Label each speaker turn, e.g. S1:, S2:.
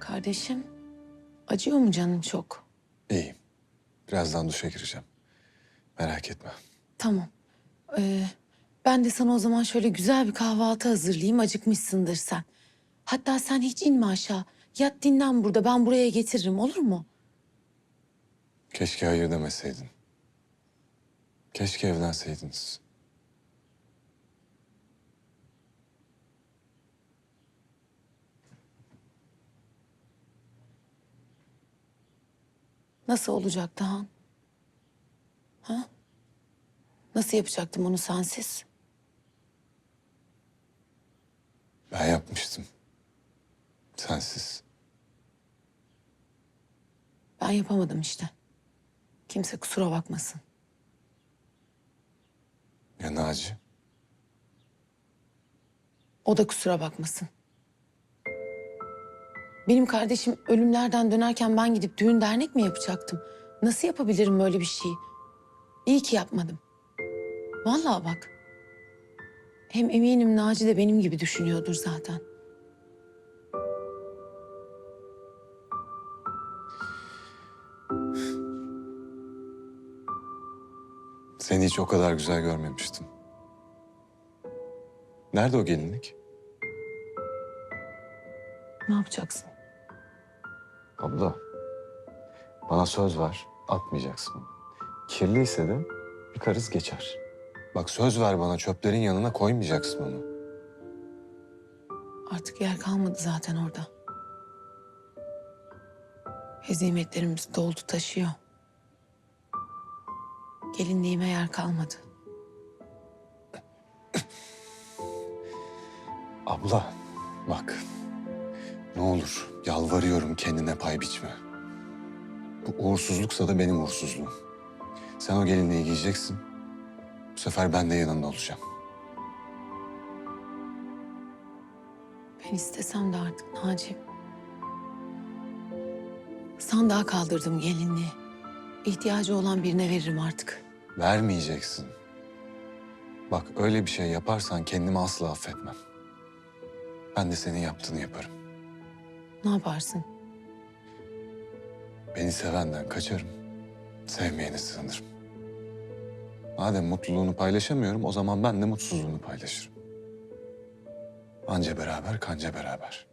S1: Kardeşim, acıyor mu canın çok?
S2: İyiyim. Birazdan duşa gireceğim. Merak etme.
S1: Tamam. Ee, ben de sana o zaman şöyle güzel bir kahvaltı hazırlayayım. Acıkmışsındır sen. Hatta sen hiç inme aşağı. Yat dinlen burada. Ben buraya getiririm olur mu?
S2: Keşke hayır demeseydin. Keşke evlenseydiniz.
S1: Nasıl olacaktı Han? Ha? Nasıl yapacaktım onu sensiz?
S2: Ben yapmıştım. Sensiz.
S1: Ben yapamadım işte. Kimse kusura bakmasın.
S2: Ya Naci?
S1: O da kusura bakmasın. Benim kardeşim ölümlerden dönerken ben gidip düğün dernek mi yapacaktım? Nasıl yapabilirim böyle bir şeyi? İyi ki yapmadım. Vallahi bak. Hem eminim Naci de benim gibi düşünüyordur zaten.
S2: Seni hiç o kadar güzel görmemiştim. Nerede o gelinlik?
S1: Ne yapacaksın?
S2: Abla. Bana söz ver. Atmayacaksın. Kirliyse de yıkarız geçer. Bak söz ver bana çöplerin yanına koymayacaksın onu.
S1: Artık yer kalmadı zaten orada. Hezimetlerimiz doldu taşıyor. Gelinliğime yer kalmadı.
S2: Abla bak. Ne olur yalvarıyorum kendine pay biçme. Bu uğursuzluksa da benim uğursuzluğum. Sen o gelinliği giyeceksin. Bu sefer ben de yanında olacağım.
S1: Ben istesem de artık Naci. Sandığa kaldırdım gelinliği. İhtiyacı olan birine veririm artık.
S2: Vermeyeceksin. Bak öyle bir şey yaparsan kendimi asla affetmem. Ben de senin yaptığını yaparım.
S1: Ne yaparsın?
S2: Beni sevenden kaçarım. Sevmeyene sığınırım. Madem mutluluğunu paylaşamıyorum o zaman ben de mutsuzluğunu paylaşırım. Anca beraber kanca beraber.